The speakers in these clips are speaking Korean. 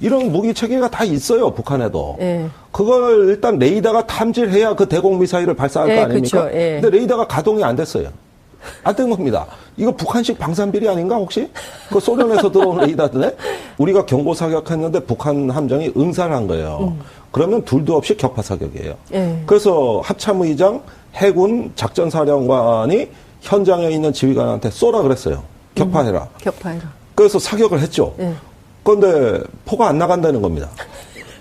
이런 무기 체계가 다 있어요 북한에도. 예. 그걸 일단 레이더가 탐지를 해야 그 대공 미사일을 발사할 예, 거 아닙니까? 그쵸, 예. 근데 레이더가 가동이 안 됐어요. 안 된 겁니다. 이거 북한식 방산비리 아닌가 혹시? 그 소련에서 들어온 레이더인데 우리가 경고 사격했는데 북한 함정이 응사를 한 거예요. 그러면 둘도 없이 격파 사격이에요. 예. 그래서 합참의장 해군 작전사령관이 현장에 있는 지휘관한테 쏘라 그랬어요. 격파해라. 격파해라. 그래서 사격을 했죠. 예. 그런데 포가 안 나간다는 겁니다.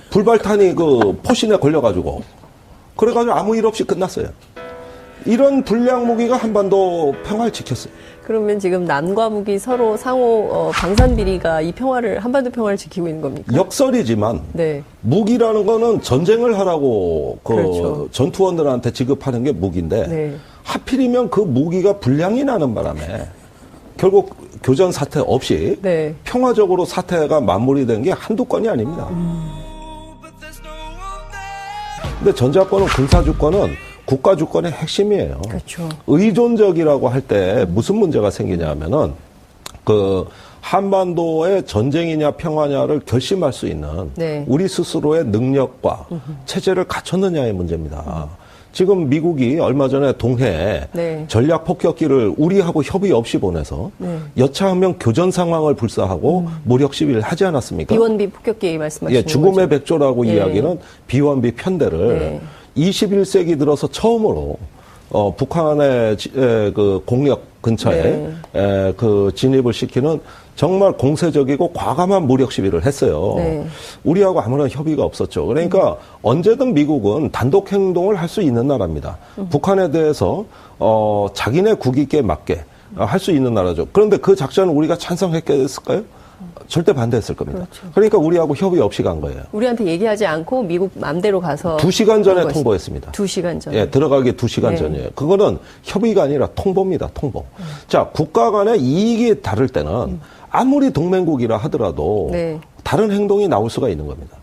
불발탄이 그 포신에 걸려가지고 그래가지고 아무 일 없이 끝났어요. 이런 불량 무기가 한반도 평화를 지켰어요. 그러면 지금 남과 북이 서로 상호 어, 방산 비리가 이 평화를 한반도 평화를 지키고 있는 겁니까? 역설이지만 네. 무기라는 거는 전쟁을 하라고 그 그렇죠. 전투원들한테 지급하는 게 무기인데 네. 하필이면 그 무기가 불량이 나는 바람에 결국 교전 사태 없이 네. 평화적으로 사태가 마무리된 게 한두 건이 아닙니다. 근데 전자권은 군사주권은 국가주권의 핵심이에요. 그렇죠. 의존적이라고 할 때 무슨 문제가 생기냐 하면은 그 한반도의 전쟁이냐 평화냐를 결심할 수 있는 네. 우리 스스로의 능력과 체제를 갖췄느냐의 문제입니다. 지금 미국이 얼마 전에 동해에 네. 전략 폭격기를 우리하고 협의 없이 보내서 네. 여차하면 교전 상황을 불사하고 무력 시위를 하지 않았습니까? 비원비 폭격기 말씀하시는 예, 죽음의 거죠? 백조라고 네. 이야기는 비원비 편대를 네. 21세기 들어서 처음으로 어, 북한의 지- 에, 그 공역 근처에 네. 에, 그 진입을 시키는 정말 공세적이고 과감한 무력 시위를 했어요. 네. 우리하고 아무런 협의가 없었죠. 그러니까 언제든 미국은 단독 행동을 할 수 있는 나라입니다. 음. 북한에 대해서 어, 자기네 국익에 맞게 할 수 있는 나라죠. 그런데 그 작전을 우리가 찬성했겠을까요? 절대 반대했을 겁니다. 그렇죠. 그러니까 우리하고 협의 없이 간 거예요. 우리한테 얘기하지 않고 미국 맘대로 가서 두 시간 전에. 통보했습니다. 두 시간 전. 예, 들어가기 두 시간 네. 전이에요. 그거는 협의가 아니라 통보입니다. 통보. 자, 국가 간의 이익이 다를 때는 아무리 동맹국이라 하더라도 네. 다른 행동이 나올 수가 있는 겁니다.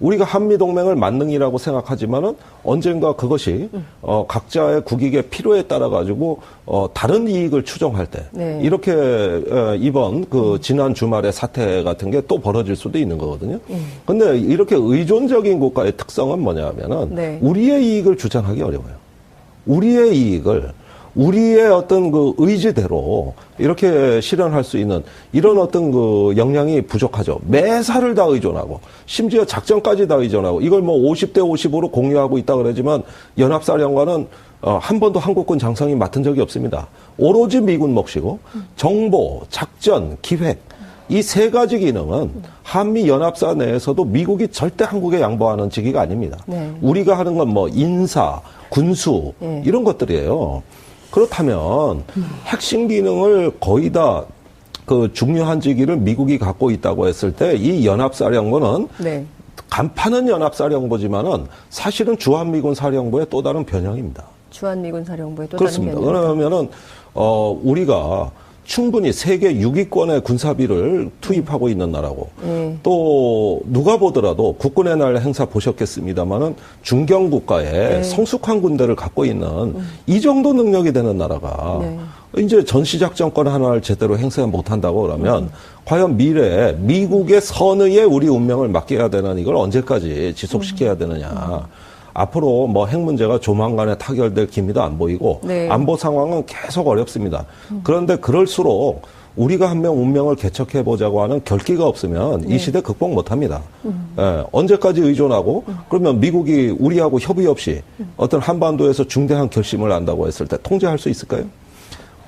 우리가 한미 동맹을 만능이라고 생각하지만은 언젠가 그것이 어, 각자의 국익의 필요에 따라 가지고 어, 다른 이익을 추정할 때 네. 이렇게 어, 이번 그 지난 주말의 사태 같은 게 또 벌어질 수도 있는 거거든요. 근데 이렇게 의존적인 국가의 특성은 뭐냐면은 네. 우리의 이익을 주장하기 어려워요. 우리의 이익을 우리의 어떤 그 의지대로 이렇게 실현할 수 있는 이런 어떤 그 역량이 부족하죠. 매사를 다 의존하고 심지어 작전까지 다 의존하고 이걸 뭐 50대 50으로 공유하고 있다 그러지만 연합사령관은 어, 한 번도 한국군 장성이 맡은 적이 없습니다. 오로지 미군 몫이고 정보, 작전, 기획 이 세 가지 기능은 한미 연합사 내에서도 미국이 절대 한국에 양보하는 직위가 아닙니다. 네. 우리가 하는 건 뭐 인사, 군수 예. 이런 것들이에요. 그렇다면 핵심 기능을 거의 다 그 중요한 직위를 미국이 갖고 있다고 했을 때 이 연합사령부는 네. 간판은 연합사령부지만은 사실은 주한미군 사령부의 또 다른 변형입니다. 주한미군 사령부의 또 그렇습니다. 다른 변형. 그러면은 어 우리가 충분히 세계 6위권의 군사비를 투입하고 있는 나라고 예. 또 누가 보더라도 국군의 날 행사 보셨겠습니다마는 중경 국가에 네. 성숙한 군대를 갖고 있는 이 정도 능력이 되는 나라가 네. 이제 전시작전권 하나를 제대로 행사 못한다고 그러면 음. 과연 미래에 미국의 선의에 우리 운명을 맡겨야 되는 이걸 언제까지 지속시켜야 음. 되느냐. 앞으로 뭐 핵 문제가 조만간에 타결될 기미도 안 보이고 네. 안보 상황은 계속 어렵습니다. 그런데 그럴수록 우리가 한 명 운명을 개척해 보자고 하는 결기가 없으면 네. 이 시대 극복 못 합니다. 음. 예, 언제까지 의존하고 그러면 미국이 우리하고 협의 없이 음. 어떤 한반도에서 중대한 결심을 한다고 했을 때 통제할 수 있을까요?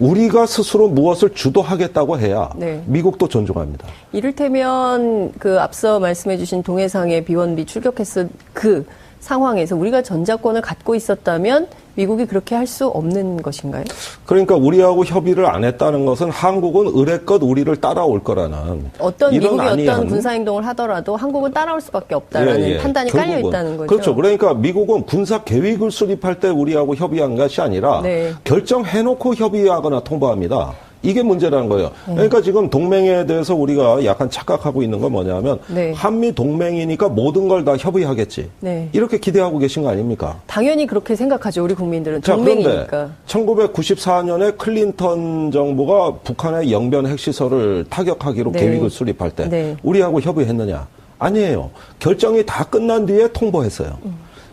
우리가 스스로 무엇을 주도하겠다고 해야 네. 미국도 존중합니다. 이를테면 그 앞서 말씀해주신 동해상의 비원비 출격했을 그 상황에서 우리가 전자권을 갖고 있었다면 미국이 그렇게 할 수 없는 것인가요? 그러니까 우리하고 협의를 안 했다는 것은 한국은 의뢰껏 우리를 따라올 거라는 어떤 미국이 아니한 어떤 군사 행동을 하더라도 한국은 따라올 수밖에 없다라는 예, 예. 판단이. 깔려 있다는 거죠. 그렇죠. 그러니까 미국은 군사 계획을 수립할 때 우리하고 협의한 것이 아니라 네. 결정해놓고 협의하거나 통보합니다. 이게 문제라는 거예요. 네. 그러니까 지금 동맹에 대해서 우리가 약간 착각하고 있는 건 뭐냐면 네. 한미 동맹이니까 모든 걸 다 협의하겠지. 네. 이렇게 기대하고 계신 거 아닙니까? 당연히 그렇게 생각하죠. 우리 국민들은 자, 그런데 동맹이니까. 1994년에 클린턴 정부가 북한의 영변 핵시설을 타격하기로 네. 계획을 수립할 때 네. 우리하고 협의했느냐? 아니에요. 결정이 다 끝난 뒤에 통보했어요.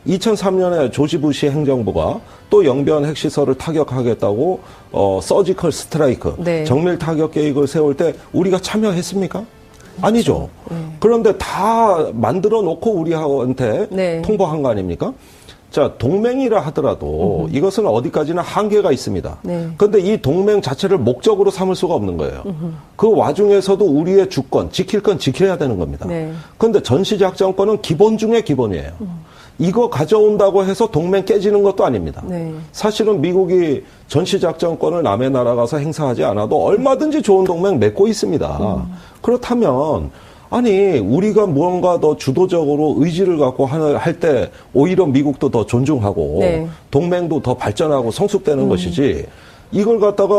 2003년에 조지 부시 행정부가 또 영변 핵시설을 타격하겠다고 어 서지컬 스트라이크 네. 정밀 타격 계획을 세울 때 우리가 참여했습니까? 아니죠. 그런데 다 만들어 놓고 우리한테 네. 통보한 거 아닙니까? 자, 동맹이라 하더라도 이것은 어디까지나 한계가 있습니다. 네. 근데 이 동맹 자체를 목적으로 삼을 수가 없는 거예요. 그 와중에서도 우리의 주권, 지킬 건 지켜야 되는 겁니다. 네. 근데 전시작전권은 기본 중에 기본이에요. 이거 가져온다고 해서 동맹 깨지는 것도 아닙니다. 네. 사실은 미국이 전시작전권을 남의 나라 가서 행사하지 않아도 얼마든지 좋은 동맹 맺고 있습니다. 그렇다면 아니 우리가 무언가 더 주도적으로 의지를 갖고 할 때 오히려 미국도 더 존중하고 네. 동맹도 더 발전하고 성숙되는 것이지 이걸 갖다가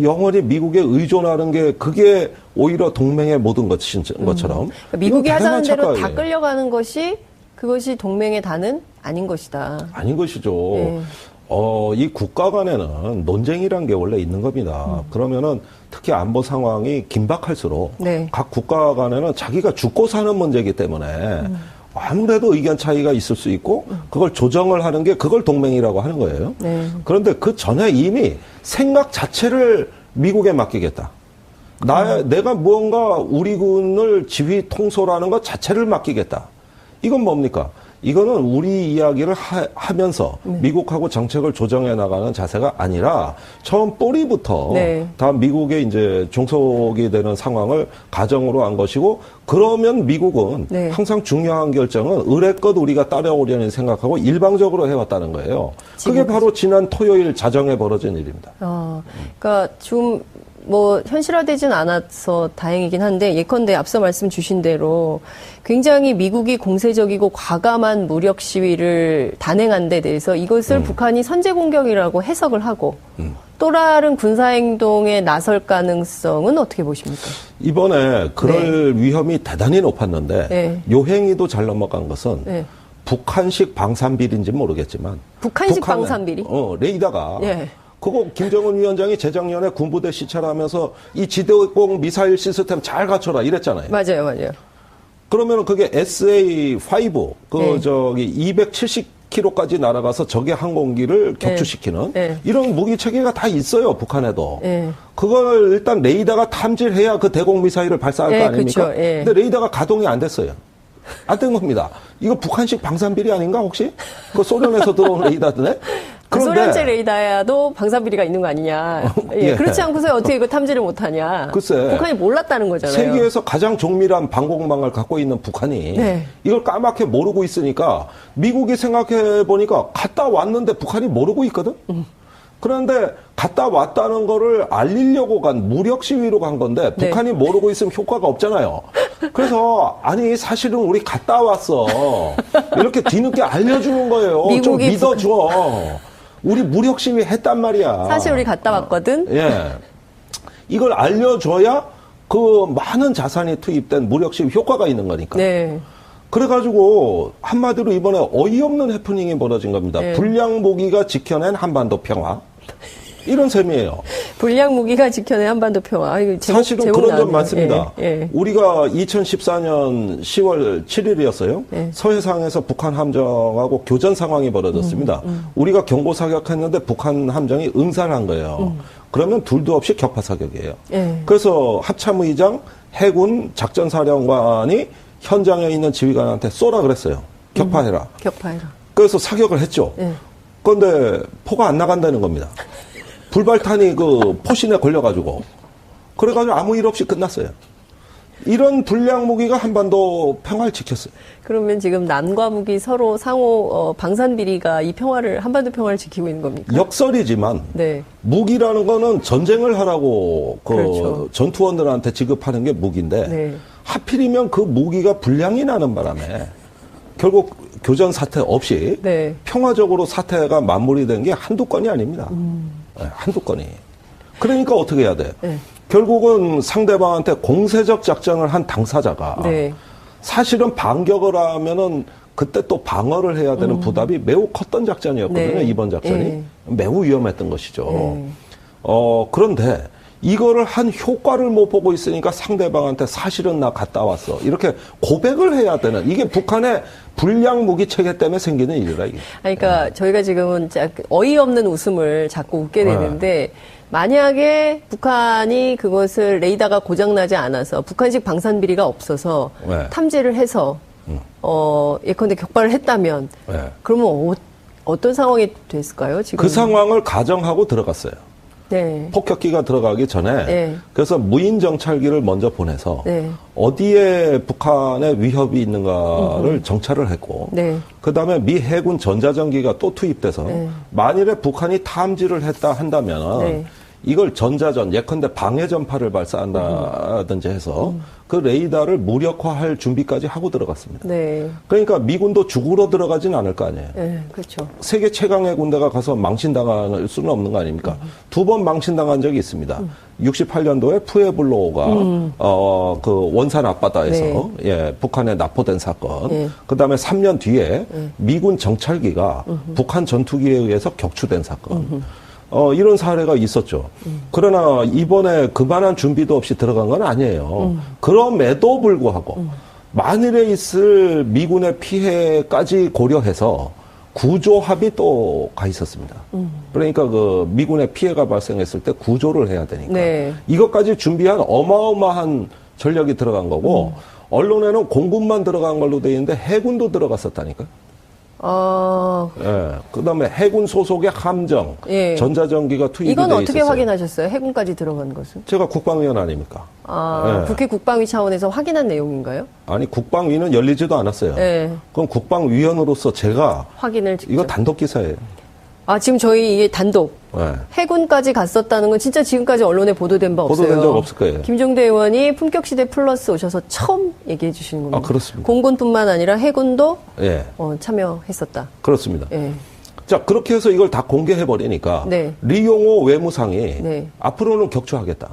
영원히 미국에 의존하는 게 그게 오히려 동맹의 모든 것인 것처럼 그러니까 미국이 하자는 대로 다. 끌려가는 것이 그것이 동맹의 다는 아닌 것이다. 아닌 것이죠. 네. 어, 이 국가 간에는 논쟁이란 게 원래 있는 겁니다. 그러면은 특히 안보 상황이 긴박할수록 네. 각 국가 간에는 자기가 죽고 사는 문제이기 때문에 아무래도 의견 차이가 있을 수 있고 그걸 조정을 하는 게 그걸 동맹이라고 하는 거예요. 네. 그런데 그 전에 이미 생각 자체를 미국에 맡기겠다. 나, 내가 무언가 우리 군을 지휘 통솔하는 것 자체를 맡기겠다. 이건 뭡니까? 이거는 우리 이야기를 하, 면서 네. 미국하고 정책을 조정해 나가는 자세가 아니라 처음 뿌리부터 네. 다 미국의 이제 종속이 되는 상황을 가정으로 한 것이고 그러면 미국은 네. 항상 중요한 결정은 의뢰껏 우리가 따라오려는 생각하고 일방적으로 해왔다는 거예요. 그게 바로 지난 토요일 자정에 벌어진 일입니다. 어, 그러니까 좀 뭐 현실화되진 않아서 다행이긴 한데 예컨대 앞서 말씀 주신 대로 굉장히 미국이 공세적이고 과감한 무력 시위를 단행한 데 대해서 이것을 북한이 선제 공격이라고 해석을 하고 또 다른 군사 행동에 나설 가능성은 어떻게 보십니까? 이번에 그럴 위험이 대단히 높았는데 네. 요 행위도 잘 넘어간 것은 네. 북한식 방산비리인지 모르겠지만 북한식 방산비리? 어 레이더가 예. 그거 김정은 위원장이 재작년에 군부대 시찰하면서 이 지대공 미사일 시스템 잘 갖춰라 이랬잖아요. 맞아요, 맞아요. 그러면 그게 SA5 그 네. 저기 270km까지 날아가서 적의 항공기를 격추시키는 네. 이런 무기 체계가 다 있어요 북한에도. 네. 그걸 일단 레이더가 탐지해야 그 대공 미사일을 발사할 네, 거 아닙니까? 그쵸, 예. 근데 레이더가 가동이 안 됐어요. 안 된 겁니다. 이거 북한식 방산비리 아닌가 혹시? 그 소련에서 들어온 레이더네. 그 소련제 레이더야도 방산비리가 있는 거 아니냐. 예, 예. 그렇지 않고서 어떻게 이거 탐지를 못하냐. 글쎄. 북한이 몰랐다는 거잖아요. 세계에서 가장 정밀한 방공망을 갖고 있는 북한이 네. 이걸 까맣게 모르고 있으니까 미국이 생각해 보니까 갔다 왔는데 북한이 모르고 있거든. 음. 그런데 갔다 왔다는 거를 알리려고 간 무력 시위로 간 건데 네. 북한이 모르고 있으면 효과가 없잖아요. 그래서 아니 사실은 우리 갔다 왔어. 이렇게 뒤늦게 알려주는 거예요. 좀 믿어줘. 우리 무력 시위 했단 말이야. 사실 우리 갔다 왔거든. 예. 이걸 알려줘야 그 많은 자산이 투입된 무력시위 효과가 있는 거니까. 네. 그래가지고 한마디로 이번에 어이없는 해프닝이 벌어진 겁니다. 네. 불량 무기가 지켜낸 한반도 평화. 이런 셈이에요. 불량 무기가 지켜낸 한반도 평화. 아, 이거 제목, 사실은 제목 그런 점. 많습니다. 예, 예. 우리가 2014년 10월 7일이었어요. 네. 서해상에서 북한 함정하고 교전 상황이 벌어졌습니다. 음, 우리가 경보 사격했는데 북한 함정이 응사를 한 거예요. 그러면 둘도 없이 격파 사격이에요. 음. 예. 그래서 합참의장 해군 작전사령관이 현장에 있는 지휘관한테 쏘라 그랬어요. 격파해라. 격파해라. 그래서 사격을 했죠. 예. 그런데 포가 안 나간다는 겁니다. 불발탄이 그 포신에 걸려가지고 그래가지고 아무 일 없이 끝났어요. 이런 불량 무기가 한반도 평화를 지켰어요. 그러면 지금 남과 북이 서로 상호 어, 방산 비리가 이 평화를 한반도 평화를 지키고 있는 겁니까? 역설이지만 네. 무기라는 거는 전쟁을 하라고 그 그렇죠. 전투원들한테 지급하는 게 무기인데 네. 하필이면 그 무기가 불량이 나는 바람에 결국 교전 사태 없이 네. 평화적으로 사태가 마무리된 게 한두 건이 아닙니다. 네, 한두 건이. 그러니까 어떻게 해야 돼? 네. 결국은 상대방한테 공세적 작전을 한 당사자가 네. 사실은 반격을 하면은 그때 또 방어를 해야 되는 부담이 매우 컸던 작전이었거든요. 네. 이번 작전이 네. 매우 위험했던 것이죠. 네. 어 그런데 이거를 한 효과를 못 보고 있으니까 상대방한테 사실은 나 갔다 왔어. 이렇게 고백을 해야 되는 이게 북한의 불량 무기 체계 때문에 생기는 일이라 이게. 아니, 그러니까 저희가 지금은 자- 어이없는 웃음을 자꾸 웃게 되는데 만약에 북한이 그것을 레이더가 고장나지 않아서 북한식 방산 비리가 없어서 네. 탐지를 해서 어 예컨대 격발을 했다면 네. 그러면 어, 떤 상황이 됐을까요? 지금 그 상황을 가정하고 들어갔어요. 네. 폭격기가 들어가기 전에 네. 그래서 무인 정찰기를 먼저 보내서 네. 어디에 북한의 위협이 있는가를 정찰을 했고 네. 그다음에 미 해군 전자전기가 또 투입돼서 네. 만일에 북한이 탐지를 했다 한다면 네. 이걸 전자전 예컨대 방해 전파를 발사한다든지 해서 그 레이더를 무력화할 준비까지 하고 들어갔습니다. 네. 그러니까 미군도 죽으러 들어가진 않을 거 아니에요. 네, 그렇죠. 세계 최강의 군대가 가서 망신당할 수는 없는 거 아닙니까? 두번 망신당한 적이 있습니다. 68년도에 푸에블로가 어그 원산 앞바다에서 예 북한에 납포된 사건. 네. 그다음에 3년 뒤에 미군 정찰기가 북한 전투기에 의해서 격추된 사건. 어 이런 사례가 있었죠. 그러나 이번에 그만한 준비도 없이 들어간 건 아니에요. 그럼에도 불구하고 만일에 있을 미군의 피해까지 고려해서 구조 합이 또 가 있었습니다. 그러니까 그 미군의 피해가 발생했을 때 구조를 해야 되니까 네. 이것까지 준비한 어마어마한 전력이 들어간 거고 언론에는 공군만 들어간 걸로 돼 있는데 해군도 들어갔었다니까. 아, 예. 그다음에 해군 소속의 함정, 예. 전자전기가 투입이 이건 돼 어떻게 있었어요. 확인하셨어요? 해군까지 들어간 것은? 제가 국방위원 아닙니까? 아, 예. 국회 국방위 차원에서 확인한 내용인가요? 아니 국방위는 열리지도 않았어요. 네. 그럼 국방위원으로서 제가 확인을 직접. 이거 단독 기사예요. 아, 지금 저희 이게 단독 예. 해군까지 갔었다는 건 진짜 지금까지 언론에 보도된 바 없어요. 보도된 적 없을 거예요. 김종대 의원이 품격 시대 플러스 오셔서 처음 얘기해 주시는 겁니다. 아, 그렇습니다. 공군뿐만 아니라 해군도 예. 어, 참여했었다. 그렇습니다. 예. 자, 그렇게 해서 이걸 다 공개해 버리니까 네. 리용호 외무상이 네. 앞으로는 격추하겠다.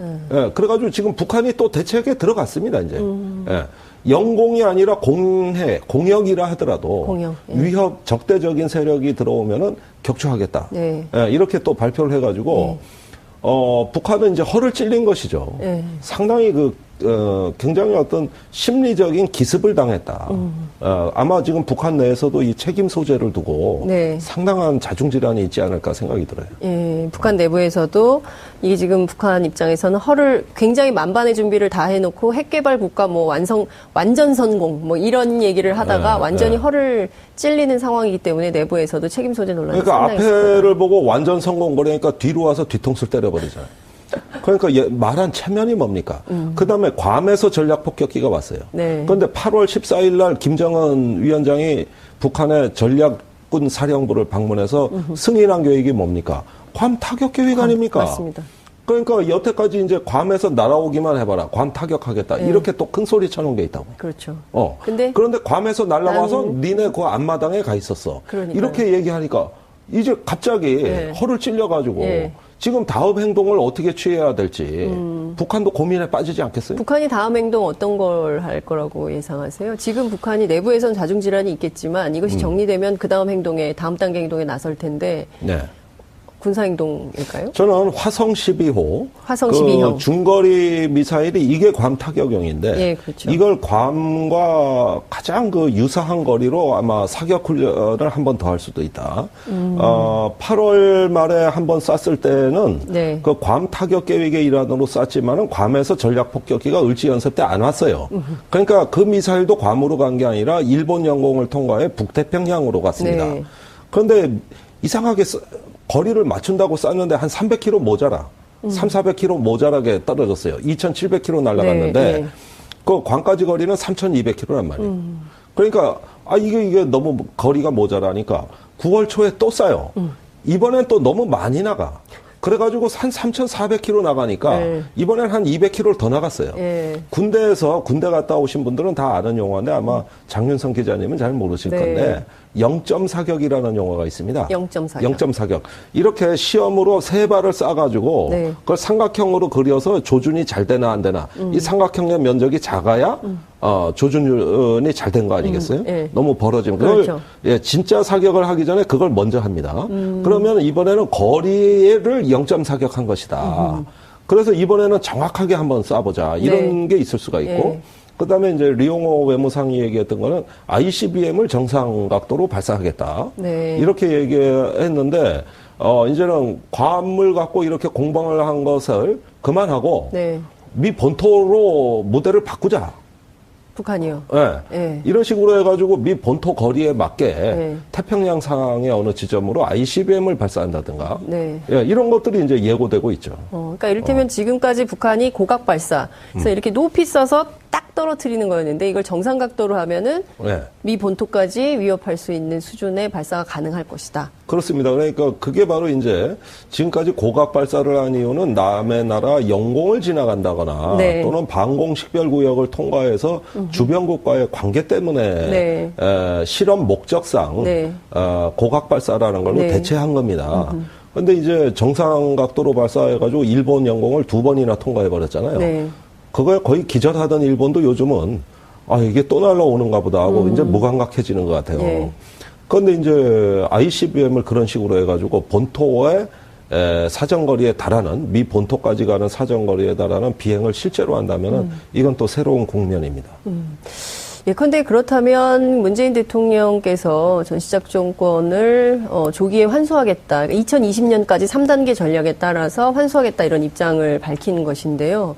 예, 그래가지고 지금 북한이 또 대책에 들어갔습니다, 이제. 음. 예. 영공이 아니라 공해, 공역이라 하더라도 공역, 예. 위협, 적대적인 세력이 들어오면은 격추하겠다. 네. 예, 이렇게 또 발표를 해가지고, 어, 북한은 이제 허를 찔린 것이죠. 네. 상당히 그, 어, 굉장히 어떤 심리적인 기습을 당했다. 음. 어, 아마 지금 북한 내에서도 이 책임 소재를 두고 네. 상당한 자중질환이 있지 않을까 생각이 들어요. 예, 북한 내부에서도 이게 지금 북한 입장에서는 허를 굉장히 만반의 준비를 다 해놓고 핵개발 국가 뭐 완성 완전 성공 뭐 이런 얘기를 하다가 네, 완전히 네. 허를 찔리는 상황이기 때문에 내부에서도 책임 소재 논란이 그러니까. 앞에를 보고 완전 성공 거리니까 뒤로 와서 뒤통수를 때려버리잖아요. 그러니까 얘 말한 체면이 뭡니까? 그 다음에 괌에서 전략 폭격기가 왔어요. 음. 네. 그런데 8월 14일 날 김정은 위원장이 북한의 전략군 사령부를 방문해서 승인한 계획이 뭡니까? 괌 타격 계획 아닙니까? 맞습니다. 그러니까 여태까지 이제 괌에서 날아오기만 해봐라. 괌 타격하겠다. 이렇게 또 큰 소리 쳐놓은 게 있다고. 그렇죠. 어. 근데 그런데 괌에서 날라와서 난- 니네 그 앞마당에 가 있었어. 그러니까요. 이렇게 얘기하니까 이제 갑자기 예. 허를 찔려가지고 예. 지금 다음 행동을 어떻게 취해야 될지 음. 북한도 고민에 빠지지 않겠어요? 북한이 다음 행동 어떤 걸 할 거라고 예상하세요? 지금 북한이 내부에선 자중 질환이 있겠지만 이것이 음. 정리되면 그 다음 행동에 다음 단계 행동에 나설 텐데 네. 군사 행동일까요? 저는 화성 12호, 화성 그 12호. 중거리 미사일이 이게 괌 타격용인데 예, 그렇죠. 이걸 괌과 가장 그 유사한 거리로 아마 사격 훈련을 한 번 더 할 수도 있다. 음. 어, 8월 말에 한 번 쐈을 때는 네. 그괌 타격 계획의 일환으로 쐈지만은 괌에서 전략 폭격기가 을지 연습 때 안 왔어요. 그러니까 그 미사일도 괌으로 간 게 아니라 일본 영공을 통과해 북태평양으로 갔습니다. 네. 그런데 이상하게 쏘- 거리를 맞춘다고 쐈는데 한 300km 모자라. 음. 3, 400km 모자라게 떨어졌어요. 2,700km 날아갔는데 네, 네. 그 광까지 거리는 3,200km란 말이에요. 음. 그러니까 아 이게 이게 너무 거리가 모자라니까 9월 초에 또 쏴요. 음. 이번엔 또 너무 많이 나가. 그래가지고 한 3,400km 나가니까 네. 이번엔 한 200km를 더 나갔어요. 예. 군대에서 군대 갔다 오신 분들은 다 아는 용어인데 아마 장윤성 기자님은 잘 모르실 네. 건데 0점 사격이라는 용어가 있습니다. 0점 사격. 0점 사격. 이렇게 시험으로 세 발을 쏴가지고 네. 그걸 삼각형으로 그려서 조준이 잘 되나 안 되나. 음. 이 삼각형의 면적이 작아야 어, 조준이 잘 된 거 아니겠어요? 음, 예. 너무 벌어지면 그걸 그렇죠. 예, 진짜 사격을 하기 전에 그걸 먼저 합니다. 음. 그러면 이번에는 거리를 0점 사격한 것이다. 그래서 이번에는 정확하게 한번 쏴보자 이런 게 있을 수가 있고 네. 그 다음에 이제 리용호 외무상이 얘기했던 거는 ICBM을 정상 각도로 발사하겠다 네. 이렇게 얘기했는데 어 이제는 과물 갖고 이렇게 공방을 한 것을 그만하고 네. 미 본토로 모델을 바꾸자. 북한이요. 예. 예. 이런 식으로 해가지고 미 본토 거리에 맞게 네. 태평양 상황의 어느 지점으로 ICBM을 발사한다든가 네. 예, 이런 것들이 이제 예고되고 있죠. 어, 그러니까 이를테면 지금까지 북한이 고각 발사, 그래서 이렇게 높이 써서 딱 떨어뜨리는 거였는데 이걸 정상 각도로 하면은 예. 미 본토까지 위협할 수 있는 수준의 발사가 가능할 것이다. 그렇습니다. 그러니까 그게 바로 이제 지금까지 고각 발사를 한 이유는 남의 나라 영공을 지나간다거나 네. 또는 방공 식별 구역을 통과해서 주변국과의 관계 때문에 네. 에, 실험 목적상 네. 어, 고각 발사라는 걸로 네. 대체한 겁니다. 근데 이제 정상 각도로 발사해가지고 일본 영공을 두 번이나 통과해 버렸잖아요. 네. 그거에 거의 기절하던 일본도 요즘은 아 이게 또 날라오는가 보다 하고 이제 무감각해지는 것 같아요. 음. 예. 그런데 이제 ICBM을 그런 식으로 해가지고 본토의 에, 사정거리에 달하는 미 본토까지 가는 사정거리에 달하는 비행을 실제로 한다면은 음. 이건 또 새로운 국면입니다. 예컨대 그렇다면 문재인 대통령께서 전시작전권을 어, 조기에 환수하겠다. 2020년까지 3단계 전략에 따라서 환수하겠다 이런 입장을 밝힌 것인데요.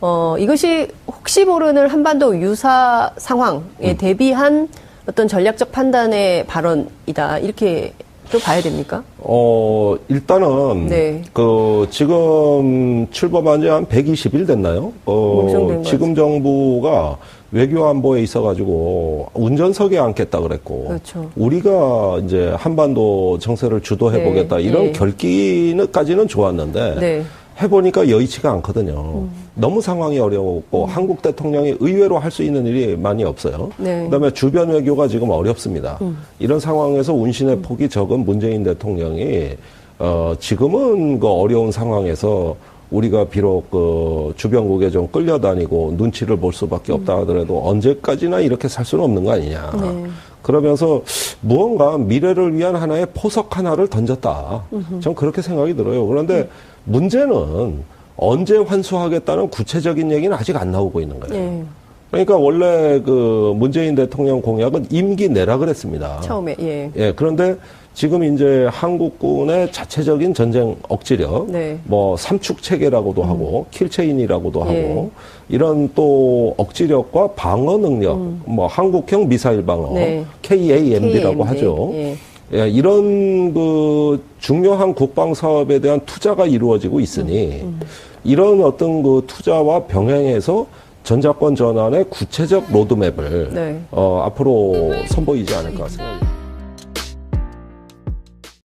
어, 이것이 혹시 모르는 한반도 유사 상황에 대비한 어떤 전략적 판단의 발언이다. 이렇게 또 봐야 됩니까? 어, 일단은, 네. 그, 지금 출범한 지 한 120일 됐나요? 어, 지금 정부가 외교 안보에 있어 가지고 운전석에 앉겠다 그랬고. 그렇죠. 우리가 이제 한반도 정세를 주도해 보겠다. 네, 이런 네. 결기까지는 좋았는데. 네. 해보니까 여의치가 않거든요. 너무 상황이 어려웠고 한국 대통령이 의외로 할 수 있는 일이 많이 없어요. 네. 그다음에 주변 외교가 지금 어렵습니다. 이런 상황에서 운신의 폭이 적은 문재인 대통령이 어 지금은 그 어려운 상황에서 우리가 비록 그 주변국에 좀 끌려다니고 눈치를 볼 수밖에 없다 하더라도 언제까지나 이렇게 살 수는 없는 거 아니냐. 네. 그러면서 무언가 미래를 위한 하나의 포석 하나를 던졌다. 전 그렇게 생각이 들어요. 그런데 문제는 언제 환수하겠다는 구체적인 얘기는 아직 안 나오고 있는 거예요. 예. 그러니까 원래 그 문재인 대통령 공약은 임기 내라 그랬습니다. 처음에 예. 예, 그런데 지금 이제 한국군의 자체적인 전쟁 억지력, 네. 뭐 삼축 체계라고도 하고 킬체인이라고도 예. 하고 이런 또 억지력과 방어 능력, 뭐 한국형 미사일 방어, 네. KAMD라고 KMD. 하죠. 예. 예, 이런 그 중요한 국방 사업에 대한 투자가 이루어지고 있으니 음, 이런 어떤 그 투자와 병행해서 전자권 전환의 구체적 로드맵을 네. 어, 앞으로 선보이지 않을까 생각합니다.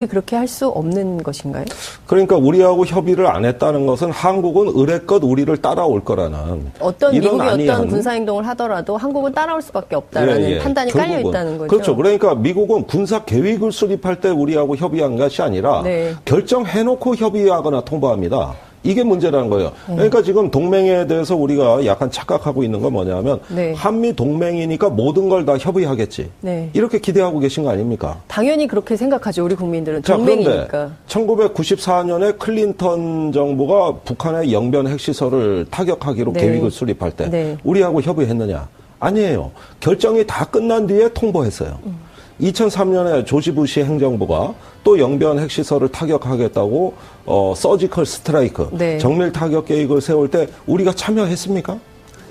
그렇게 할 수 없는 것인가요? 그러니까 우리하고 협의를 안 했다는 것은 한국은 의뢰껏 우리를 따라올 거라는 어떤 이런 미국이 안이한 어떤 군사 행동을 하더라도 한국은 따라올 수밖에 없다라는 예, 예. 판단이 깔려 결국은. 있다는 거죠. 그렇죠. 그러니까 미국은 군사 계획을 수립할 때 우리하고 협의한 것이 아니라 네. 결정해놓고 협의하거나 통보합니다. 이게 문제라는 거예요. 네. 그러니까 지금 동맹에 대해서 우리가 약간 착각하고 있는 건 뭐냐면 네. 한미 동맹이니까 모든 걸 다 협의하겠지. 네. 이렇게 기대하고 계신 거 아닙니까? 당연히 그렇게 생각하죠. 우리 국민들은 자, 그런데 동맹이니까. 1994년에 클린턴 정부가 북한의 영변 핵시설을 타격하기로 네. 계획을 수립할 때 네. 우리하고 협의했느냐? 아니에요. 결정이 다 끝난 뒤에 통보했어요. 음. 2003년에 조지 부시 행정부가 또 영변 핵시설을 타격하겠다고 어 서지컬 스트라이크 네. 정밀 타격 계획을 세울 때 우리가 참여했습니까?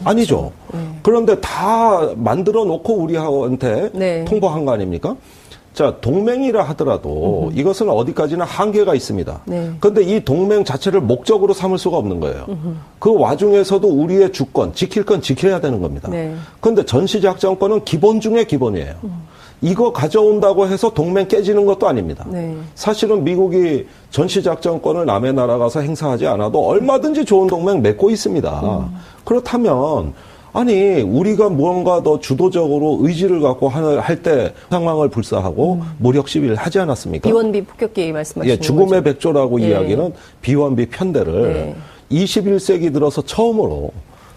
아니죠. 네. 그런데 다 만들어 놓고 우리한테 네. 통보한 거 아닙니까? 자, 동맹이라 하더라도 이것은 어디까지나 한계가 있습니다. 네. 그런데 이 동맹 자체를 목적으로 삼을 수가 없는 거예요. 그 와중에서도 우리의 주권, 지킬 건 지켜야 되는 겁니다. 네. 그런데 전시작전권은 기본 중에 기본이에요. 이거 가져온다고 해서 동맹 깨지는 것도 아닙니다. 네. 사실은 미국이 전시작전권을 남의 나라 가서 행사하지 않아도 얼마든지 좋은 동맹 맺고 있습니다. 그렇다면 아니 우리가 무언가 더 주도적으로 의지를 갖고 할 때 상황을 불사하고 무력 시위를 하지 않았습니까? 비원비 폭격기 말씀하시는 예, 죽음의 거죠. 백조라고 예. 이야기는 비원비 편대를 네. 21세기 들어서 처음으로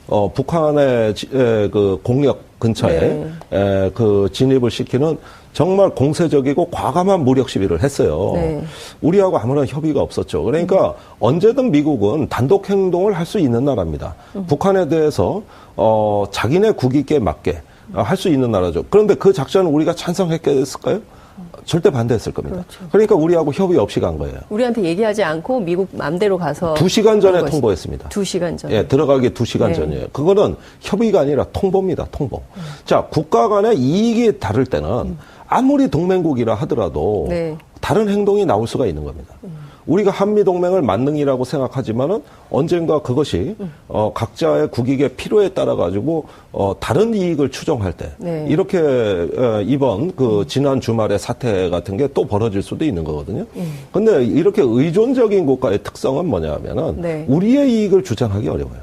어, 북한의 지- 에, 그 공력 근처에 네. 에, 그 진입을 시키는 정말 공세적이고 과감한 무력 시위를 했어요. 네. 우리하고 아무런 협의가 없었죠. 그러니까 언제든 미국은 단독 행동을 할 수 있는 나라입니다. 북한에 대해서 어 자기네 국익에 맞게 할 수 있는 나라죠. 그런데 그 작전을 우리가 찬성했겠을까요? 절대 반대했을 겁니다. 그렇죠. 그러니까 우리하고 협의 없이 간 거예요. 우리한테 얘기하지 않고 미국 맘대로 가서 두 시간 전에 통보했습니다. 두 시간 전. 예, 들어가기 두 시간 네. 전이에요. 그거는 협의가 아니라 통보입니다. 통보. 자, 국가 간의 이익이 다를 때는 아무리 동맹국이라 하더라도 네. 다른 행동이 나올 수가 있는 겁니다. 우리가 한미 동맹을 만능이라고 생각하지만은 언젠가 그것이 어 각자의 국익의 필요에 따라 가지고 어 다른 이익을 추정할 때 네. 이렇게 어, 이번 그 지난 주말에 사태 같은 게 또 벌어질 수도 있는 거거든요. 근데 이렇게 의존적인 국가의 특성은 뭐냐면은 네. 우리의 이익을 주장하기 어려워요.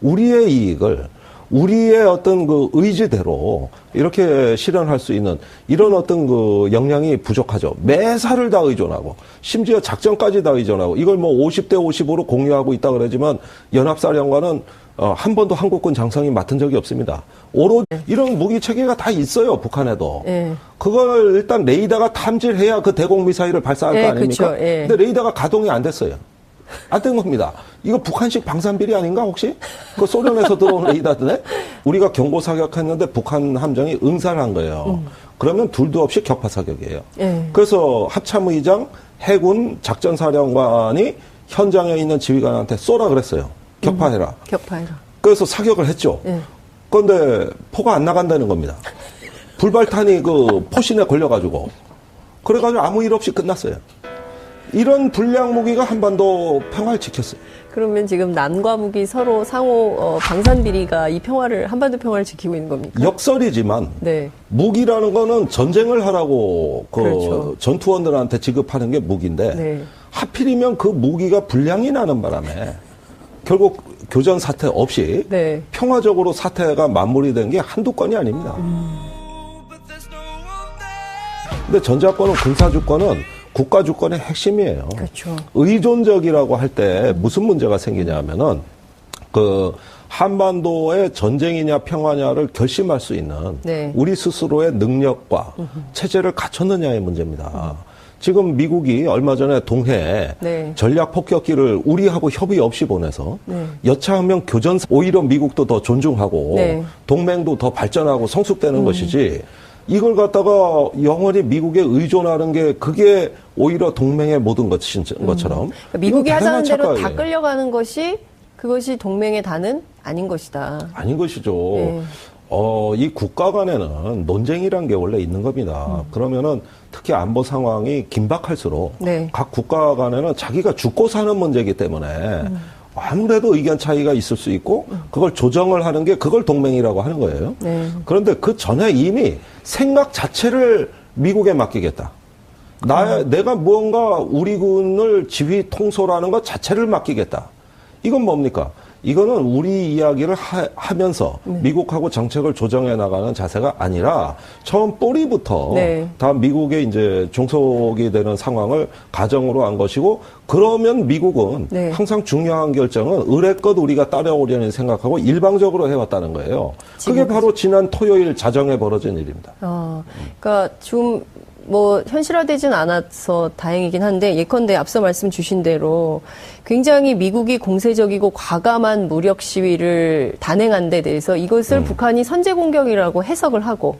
우리의 이익을 우리의 어떤 그 의지대로 이렇게 실현할 수 있는 이런 어떤 그 역량이 부족하죠. 매사를 다 의존하고 심지어 작전까지 다 의존하고 이걸 뭐 50대 50으로 공유하고 있다 그러지만 연합사령관은 어, 한 번도 한국군 장성이 맡은 적이 없습니다. 오로지 이런 무기 체계가 다 있어요 북한에도. 예. 그걸 일단 레이더가 탐지해야 그 대공 미사일을 발사할 예, 거 아닙니까? 그쵸, 예. 근데 레이더가 가동이 안 됐어요. 안된 겁니다. 이거 북한식 방산비리 아닌가 혹시? 그 소련에서 들어온 레이더인데 우리가 경고 사격했는데 북한 함정이 응사를 한 거예요. 그러면 둘도 없이 격파 사격이에요. 예. 그래서 합참의장 해군 작전사령관이 현장에 있는 지휘관한테 쏘라 그랬어요. 격파해라. 격파해라. 그래서 사격을 했죠. 예. 그런데 포가 안 나간다는 겁니다. 불발탄이 그 포신에 걸려가지고 그래가지고 아무 일 없이 끝났어요. 이런 불량 무기가 한반도 평화를 지켰어요. 그러면 지금 남과 북이 서로 상호 어, 방산 비리가 이 평화를 한반도 평화를 지키고 있는 겁니까? 역설이지만 네. 무기라는 거는 전쟁을 하라고 그 그렇죠. 전투원들한테 지급하는 게 무기인데 네. 하필이면 그 무기가 불량이 나는 바람에 결국 교전 사태 없이 네. 평화적으로 사태가 마무리된 게 한두 건이 아닙니다. 근데 전자권은 군사주권은 국가 주권의 핵심이에요. 그렇죠. 의존적이라고 할 때 무슨 문제가 생기냐면은 그 한반도의 전쟁이냐 평화냐를 결심할 수 있는 네. 우리 스스로의 능력과 체제를 갖췄느냐의 문제입니다. 지금 미국이 얼마 전에 동해에 네. 전략 폭격기를 우리하고 협의 없이 보내서 네. 여차하면 교전 오히려 미국도 더 존중하고 네. 음. 동맹도 더 발전하고 성숙되는 것이지 이걸 갖다가 영원히 미국에 의존하는 게 그게 오히려 동맹의 모든 것인 것처럼 그러니까 미국이 하자는 대로 다. 끌려가는 것이 그것이 동맹의 다는 아닌 것이다. 아닌 것이죠. 네. 어, 이 국가 간에는 논쟁이란 게 원래 있는 겁니다. 그러면은 특히 안보 상황이 긴박할수록 네. 각 국가 간에는 자기가 죽고 사는 문제이기 때문에 아무래도 의견 차이가 있을 수 있고 그걸 조정을 하는 게 그걸 동맹이라고 하는 거예요. 네. 그런데 그 전에 이미 생각 자체를 미국에 맡기겠다. 나, 내가 무언가 우리 군을 지휘 통솔하는 것 자체를 맡기겠다. 이건 뭡니까? 이거는 우리 이야기를 하, 면서 네. 미국하고 정책을 조정해 나가는 자세가 아니라 처음 뿌리부터 네. 다 미국의 이제 종속이 되는 상황을 가정으로 한 것이고 그러면 미국은 네. 항상 중요한 결정은 의뢰껏 우리가 따라오려는 생각하고 일방적으로 해왔다는 거예요. 그게 바로 지난 토요일 자정에 벌어진 일입니다. 어, 그러니까 좀 뭐 현실화되진 않아서 다행이긴 한데 예컨대 앞서 말씀 주신 대로 굉장히 미국이 공세적이고 과감한 무력 시위를 단행한 데 대해서 이것을 음. 북한이 선제 공격이라고 해석을 하고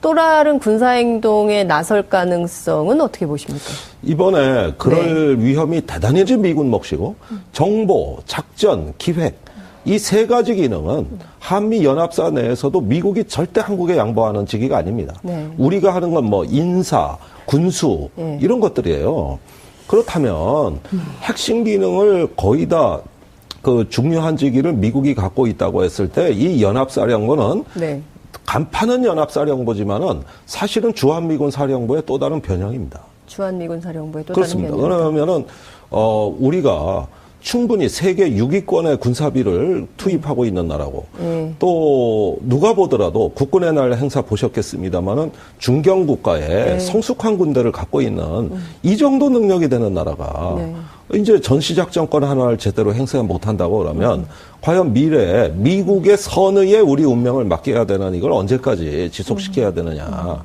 또 다른 군사 행동에 나설 가능성은 어떻게 보십니까? 이번에 그럴 네. 위험이 대단해진 미군 몫이고 정보, 작전, 기획 이 세 가지 기능은 한미 연합사 내에서도 미국이 절대 한국에 양보하는 직위가 아닙니다. 네. 우리가 하는 건 뭐 인사, 군수 네. 이런 것들이에요. 그렇다면 핵심 기능을 거의 다그 중요한 직위를 미국이 갖고 있다고 했을 때 이 연합사령부는 네. 간판은 연합사령부지만은 사실은 주한미군 사령부의 또 다른 변형입니다. 주한미군 사령부의 또 그렇습니다. 다른 변형. 그러면은 어 우리가 충분히 세계 6위권의 군사비를 투입하고 있는 나라고 네. 또 누가 보더라도 국군의 날 행사 보셨겠습니다마는 중경 국가의 네. 성숙한 군대를 갖고 있는 이 정도 능력이 되는 나라가 네. 이제 전시작전권 하나를 제대로 행사 못한다고 그러면 과연 미래에 미국의 선의에 우리 운명을 맡겨야 되는 이걸 언제까지 지속시켜야 되느냐.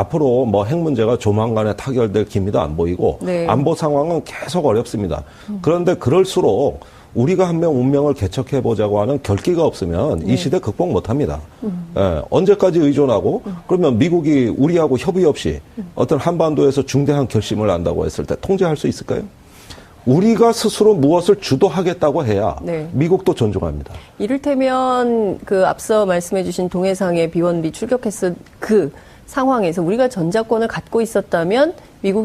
앞으로 뭐 핵 문제가 조만간에 타결될 기미도 안 보이고 네. 안보 상황은 계속 어렵습니다. 그런데 그럴수록 우리가 한 명 운명을 개척해 보자고 하는 결기가 없으면 이 시대 극복 못 합니다. 예, 언제까지 의존하고 그러면 미국이 우리하고 협의 없이 어떤 한반도에서 중대한 결심을 한다고 했을 때 통제할 수 있을까요? 우리가 스스로 무엇을 주도하겠다고 해야 네. 미국도 존중합니다. 이를테면 그 앞서 말씀해주신 동해상의 비원비 출격했을 그 상황에서 우리가 전자권을 갖고 있었다면 미국이